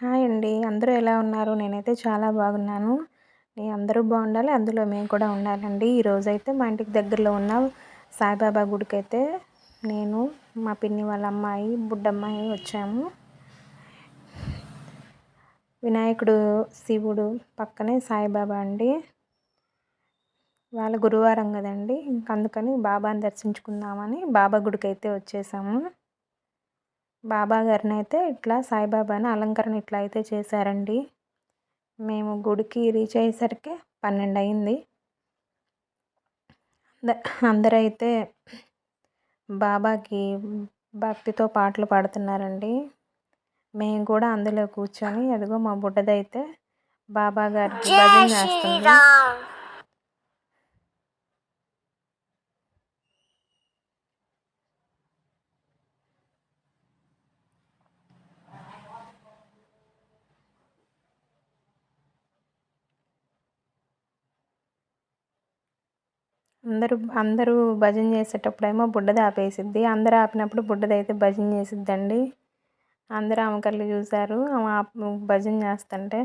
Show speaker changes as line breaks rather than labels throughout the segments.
Hi అండి. అందరూ ఎలా ఉన్నారు? నేనైతే చాలా బాగున్నాను. మీ అందరూ బాగుండాలి. అందులో మేము కూడా ఉండాలండి. ఈరోజైతే మా ఇంటికి దగ్గరలో ఉన్న సాయిబాబా గుడికి అయితే నేను మా పిన్ని వాళ్ళ అమ్మాయి బుడ్డమ్మాయి వచ్చాము. వినాయకుడు శివుడు పక్కనే సాయిబాబా అండి. వాళ్ళ గురువారం కదండి. ఇంక అందుకని బాబాని దర్శించుకుందామని బాబా గుడికి అయితే వచ్చేసాము. బాబా గారిని అయితే ఇట్లా సాయిబాబాని అలంకరణ ఇట్లా అయితే చేశారండి. మేము గుడికి రీచ్ అయ్యేసరికి పన్నెండు అయింది. అందరైతే బాబాకి భక్తితో పాటలు పాడుతున్నారండి. మేము కూడా అందులో కూర్చొని అదిగో మా బుడ్డదైతే బాబా గారికి భజన చేస్తుంది అందరూ అందరూ భజన చేసేటప్పుడేమో బుడ్డది ఆపేసిద్ది అందరూ ఆపినప్పుడు బుడ్డది అయితే భజన చేసిద్దండి. అందరూ ఆమె కళ్ళు చూశారు ఆమె భజన చేస్తుంటే.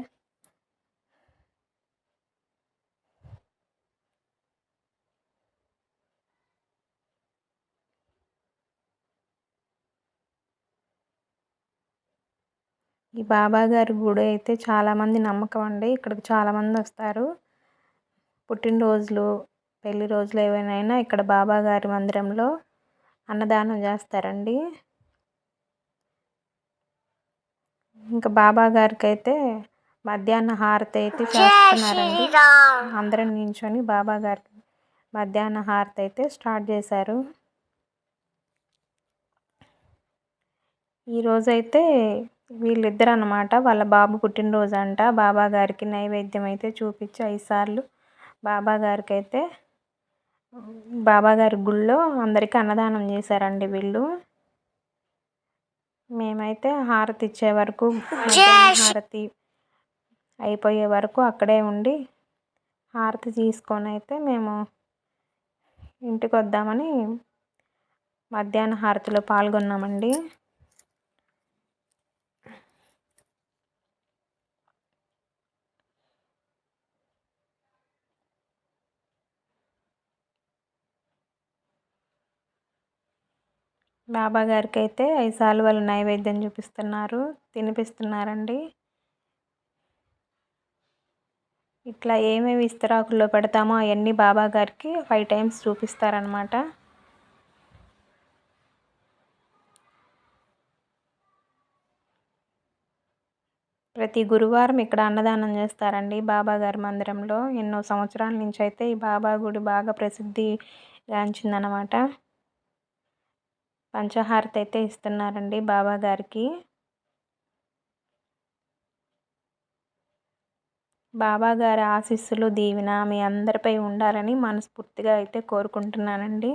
ఈ బాబా గారి గుడి అయితే చాలామంది నమ్మకం అండి. ఇక్కడికి చాలామంది వస్తారు పుట్టినరోజులు పెళ్ళి రోజులు ఏవైనా ఇక్కడ బాబా గారి మందిరంలో అన్నదానం చేస్తారండి. ఇంకా బాబా గారికి అయితే మధ్యాహ్న హారతి అయితే చేస్తున్నారండి. అందరం నించొని బాబా గారికి మధ్యాహ్న హారతి అయితే స్టార్ట్ చేశారు. ఈరోజైతే వీళ్ళిద్దరు అనమాట వాళ్ళ బాబు పుట్టినరోజు అంట బాబా గారికి నైవేద్యం అయితే చూపించి ఐదు సార్లు బాబా గారికి అయితే బాబాగారి గుళ్ళో అందరికీ అన్నదానం చేశారండి వీళ్ళు. మేమైతే హారతి ఇచ్చే వరకు హారతి అయిపోయే వరకు అక్కడే ఉండి హారతి తీసుకొని అయితే మేము ఇంటికి వద్దామని మధ్యాహ్న హారతిలో పాల్గొన్నామండి. బాబా గారికి అయితే ఐదు సార్లు వాళ్ళు నైవేద్యం చూపిస్తున్నారు. తినిపిస్తున్నారండి. ఇట్లా ఏమేమి ఇస్తరాకుల్లో పెడతామో అవన్నీ బాబా గారికి ఫైవ్ టైమ్స్ చూపిస్తారనమాట ప్రతి గురువారం ఇక్కడ అన్నదానం చేస్తారండి బాబా గారి మందిరంలో. ఎన్నో సంవత్సరాల నుంచి అయితే ఈ బాబా గుడి బాగా ప్రసిద్ధి గాంచిందనమాట పంచహారతి అయితే ఇస్తున్నారండి బాబా గారికి. బాబా గారి ఆశీస్సులు దీవెన మీ అందరిపై ఉండాలని మనస్ఫూర్తిగా అయితే కోరుకుంటున్నానండి.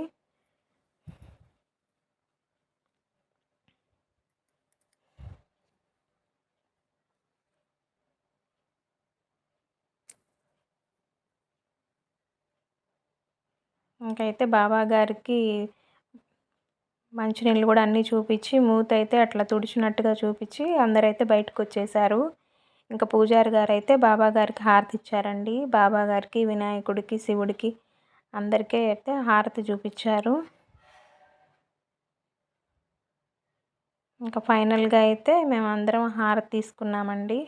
ఇంకైతే బాబా గారికి మంచినీళ్ళు కూడా అన్నీ చూపించి మూత అయితే అట్లా తుడిచినట్టుగా చూపించి అందరైతే బయటకు వచ్చేసారు ఇంకా పూజారి గారు అయితే బాబాగారికి హారతి ఇచ్చారండి. బాబాగారికి వినాయకుడికి శివుడికి అందరికీ అయితే హారతి చూపించారు. ఇంకా ఫైనల్గా అయితే మేమందరం హారతి తీసుకున్నామండి.